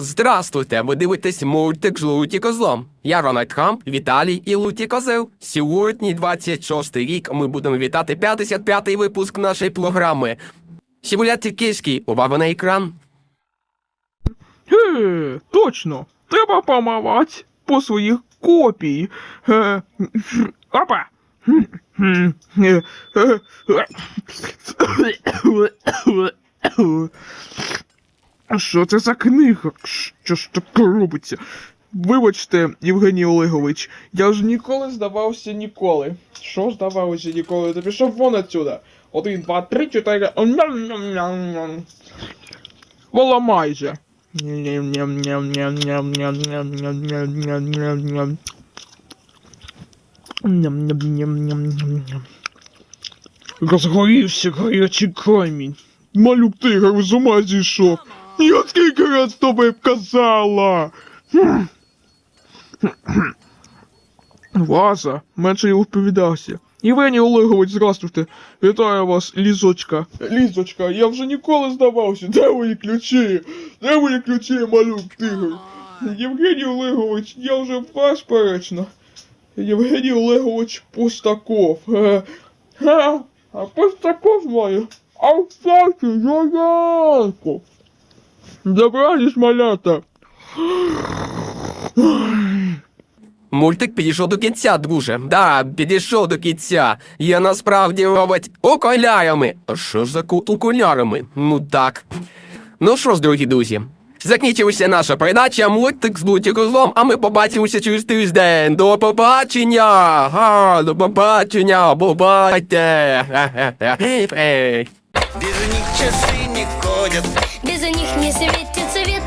Здравствуйте, ви дивитесь мультик з Луті Козлом. Я Рональд Хамп, Віталій і Луті Козел. Сьогодні 26 рік ми будемо вітати 55-й випуск нашої програми. Симуляція кишки, увага на екран. Ге, точно. Треба помавати по своїх копій. Е, Опа. А що це за книга? Що ж так робиться? Вибачте, Євгеній Олегович, я ж ніколи здавався ніколи. Що здавалося ніколи? Ти пішов вон отсюда. Один, два, три, чотири. Воломайже. Розгорівся горячий камінь. Малюк тигр з ума зійшов. Я скільки раз тобі казала. Ваза, менше я вповідався. Євгеній Олегович, здравствуйте. Вітаю вас, лізочка. Лізочка, я вже ніколи здавався. Де мої ключі? Де мої ключі, малюк тигр? Євгеній Олегович, я вже безперечно. Євгеній Олегович Пустаков. Е, е, А Пустаков маю. А в хаті яєчко. Добраніч, малята. Мультик підійшов до кінця, друже. Да, підійшов до кінця. Я насправді робить окулярами. А Що ж за кут окулярами? Ну так. Ну що ж, дорогі друзі, закінчилася наша передача мультик з Козлом, а ми побачимося через тиждень. До побачення! Га, до побачення! Бувайте! Без них часы не ходят. Без них не светит свет